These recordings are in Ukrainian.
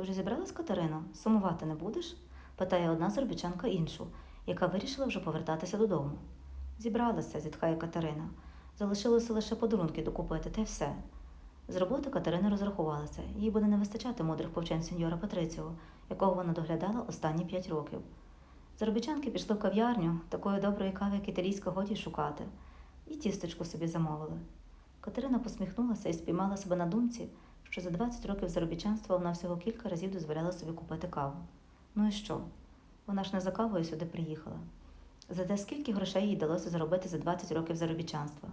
Ти вже зібралась, Катерино? Сумувати не будеш? питає одна заробітчанка іншу, яка вирішила вже повертатися додому. Зібралася, зітхає Катерина. Залишилося лише подарунки докупити, та й все. З роботи Катерина розрахувалася, їй буде не вистачати мудрих повчень сеньора Патриціо, якого вона доглядала останні п'ять років. Заробітчанки пішли в кав'ярню, такої доброї кави, як італійська, годі шукати, і тістечку собі замовили. Катерина посміхнулася і спіймала себе на думці, що за 20 років заробітчанства вона всього кілька разів дозволяла собі купити каву. Ну і що? Вона ж не за кавою сюди приїхала. Зате скільки грошей їй вдалося заробити за 20 років заробітчанства.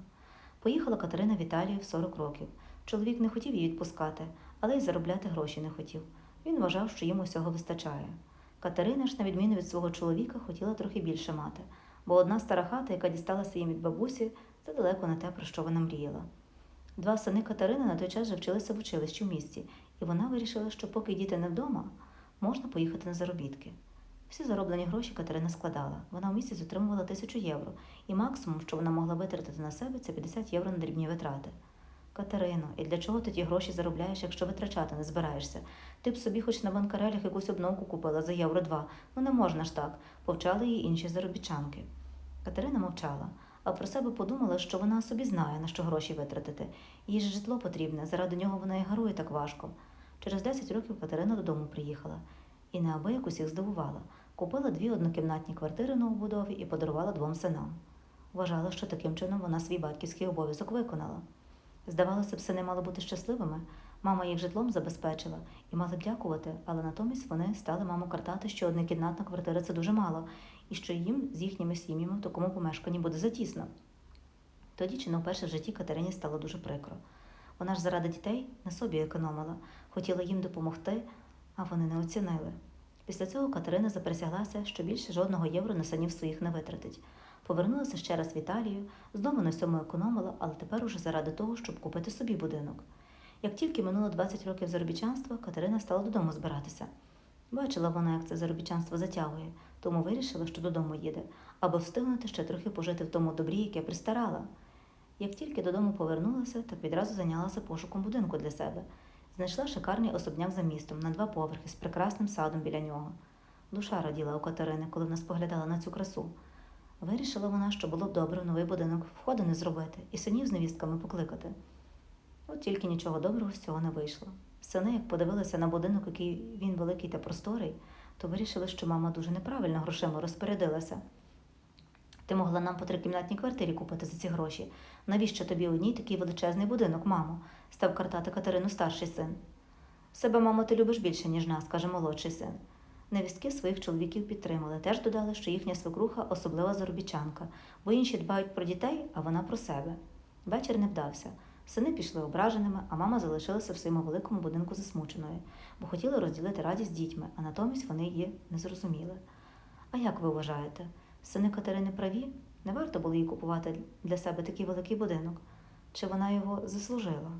Поїхала Катерина в Італію в 40 років. Чоловік не хотів її відпускати, але й заробляти гроші не хотів. Він вважав, що йому всього вистачає. Катерина ж, на відміну від свого чоловіка, хотіла трохи більше мати, бо одна стара хата, яка дісталася їм від бабусі, це далеко не те, про що вона мріяла. Два сини Катерини на той час вже вчилися в училищі в місті, і вона вирішила, що поки діти не вдома, можна поїхати на заробітки. Всі зароблені гроші Катерина складала. Вона в місяць отримувала тисячу євро, і максимум, що вона могла витратити на себе, це 50 євро на дрібні витрати. Катерино, і для чого ти ті гроші заробляєш, якщо витрачати не збираєшся? Ти б собі хоч на банкарелях якусь обновку купила за євро два. Ну не можна ж так, повчали її інші заробітчанки. Катерина мовчала, а про себе подумала, що вона собі знає, на що гроші витратити. Їй ж житло потрібне, заради нього вона і гарує так важко. Через 10 років Катерина додому приїхала і неабияк усіх здивувала. Купила дві однокімнатні квартири на убудові і подарувала двом синам. Вважала, що таким чином вона свій батьківський обов'язок виконала. Здавалося б, сини мали бути щасливими. Мама їх житлом забезпечила і мали б дякувати, але натомість вони стали маму картати, що однокімнатна квартира це дуже мало, і що їм з їхніми сім'ями в такому помешканні буде затісно. Тоді чи не вперше в житті Катерині стало дуже прикро. Вона ж заради дітей на собі економила, хотіла їм допомогти, а вони не оцінили. Після цього Катерина заприсяглася, що більше жодного євро на санів своїх не витратить. Повернулася ще раз в Італію, знову на всьому економила, але тепер уже заради того, щоб купити собі будинок. Як тільки минуло 20 років заробітчанства, Катерина стала додому збиратися. Бачила вона, як це заробітчанство затягує, тому вирішила, що додому їде, аби встигнути ще трохи пожити в тому добрі, яке пристарала. Як тільки додому повернулася, так відразу зайнялася пошуком будинку для себе. Знайшла шикарний особняк за містом на два поверхи з прекрасним садом біля нього. Душа раділа у Катерини, коли вона споглядала на цю красу. Вирішила вона, що було б добре в новий будинок входи не зробити і синів з невістками покликати. От тільки нічого доброго з цього не вийшло. Сини, як подивилися на будинок, який він великий та просторий, то вирішили, що мама дуже неправильно грошима розпорядилася. Ти могла нам по трикімнатній квартирі купити за ці гроші. Навіщо тобі одній такий величезний будинок, мамо? став картати Катерину старший син. Себе, мамо, ти любиш більше, ніж нас, каже молодший син. Невістки своїх чоловіків підтримали, теж додали, що їхня свекруха особлива заробітчанка, бо інші дбають про дітей, а вона про себе. Вечір не вдався. Сини пішли ображеними, а мама залишилася в своєму великому будинку засмученою, бо хотіла розділити радість з дітьми, а натомість вони її не зрозуміли. А як ви вважаєте, сини Катерини праві? Не варто було їй купувати для себе такий великий будинок? Чи вона його заслужила?